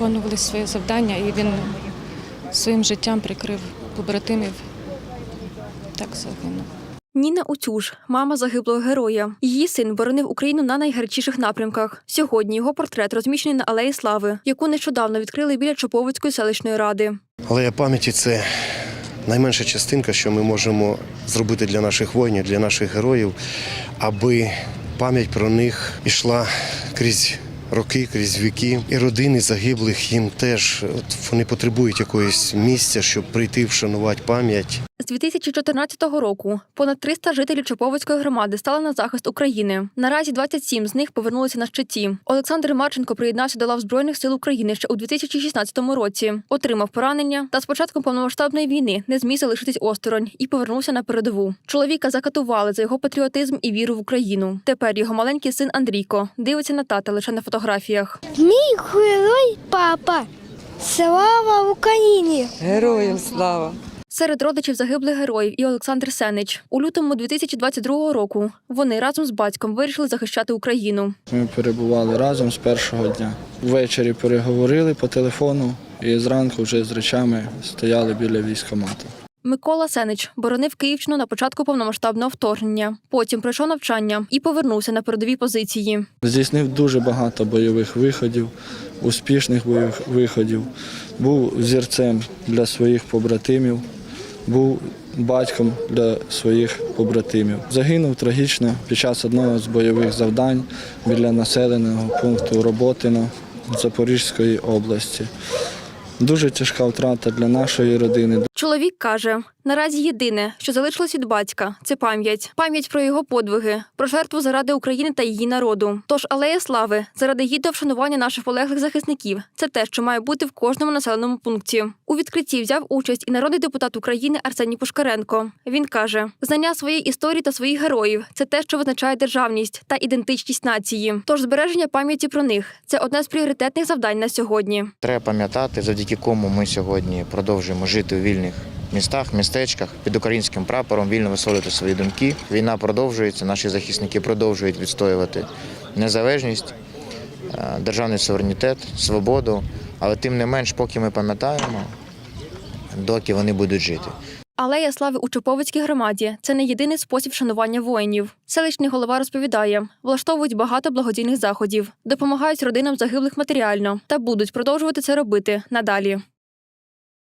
виконували своє завдання, і він своїм життям прикрив побратимів. Так загинув. Ніна Уцюж, мама загиблого героя. Її син боронив Україну на найгарячіших напрямках. Сьогодні його портрет розміщений на Алеї Слави, яку нещодавно відкрили біля Чоповицької селищної ради. Алея пам'яті це найменша частинка, що ми можемо зробити для наших воїнів, для наших героїв, аби пам'ять про них йшла крізь роки, крізь віки. І родини загиблих їм теж от, вони потребують якогось місця, щоб прийти вшанувати пам'ять. З 2014 року понад 300 жителів Чоповицької громади стали на захист України. Наразі 27 з них повернулися на щиті. Олександр Марченко приєднався до лав Збройних сил України ще у 2016 році. Отримав поранення та з початком повномасштабної війни не зміг залишитись осторонь і повернувся на передову. Чоловіка закатували за його патріотизм і віру в Україну. Тепер його маленький син Андрійко дивиться на тата лише на фотографіях. Мій герой папа. Слава Україні! Героям слава! Серед родичів загиблих героїв і Олександр Сенич. У лютому 2022 року вони разом з батьком вирішили захищати Україну. Ми перебували разом з першого дня. Ввечері переговорили по телефону і зранку вже з речами стояли біля військкомату. Микола Сенич боронив Київщину на початку повномасштабного вторгнення. Потім пройшов навчання і повернувся на передові позиції. Здійснив дуже багато бойових виходів, успішних бойових виходів. Був зірцем для своїх побратимів, був батьком для своїх побратимів. Загинув трагічно під час одного з бойових завдань біля населеного пункту Роботина Запорізької області. Дуже тяжка втрата для нашої родини. Чоловік каже: наразі єдине, що залишилось від батька, це пам'ять. Пам'ять про його подвиги, про жертву заради України та її народу. Тож алея слави заради гідного вшанування наших полеглих захисників. Це те, що має бути в кожному населеному пункті. У відкритті взяв участь і народний депутат України Арсеній Пушкаренко. Він каже: знання своєї історії та своїх героїв це те, що визначає державність та ідентичність нації. Тож збереження пам'яті про них це одне з пріоритетних завдань на сьогодні. Треба пам'ятати, завдяки кому ми сьогодні продовжуємо жити у вільних містах, містечках під українським прапором, вільно висловлювати свої думки. Війна продовжується, наші захисники продовжують відстоювати незалежність, е, державний суверенітет, свободу. Але тим не менш, поки ми пам'ятаємо, доки вони будуть жити. Алея слави у Чоповицькій громаді це не єдиний спосіб шанування воїнів. Селищний голова розповідає, влаштовують багато благодійних заходів, допомагають родинам загиблих матеріально та будуть продовжувати це робити надалі.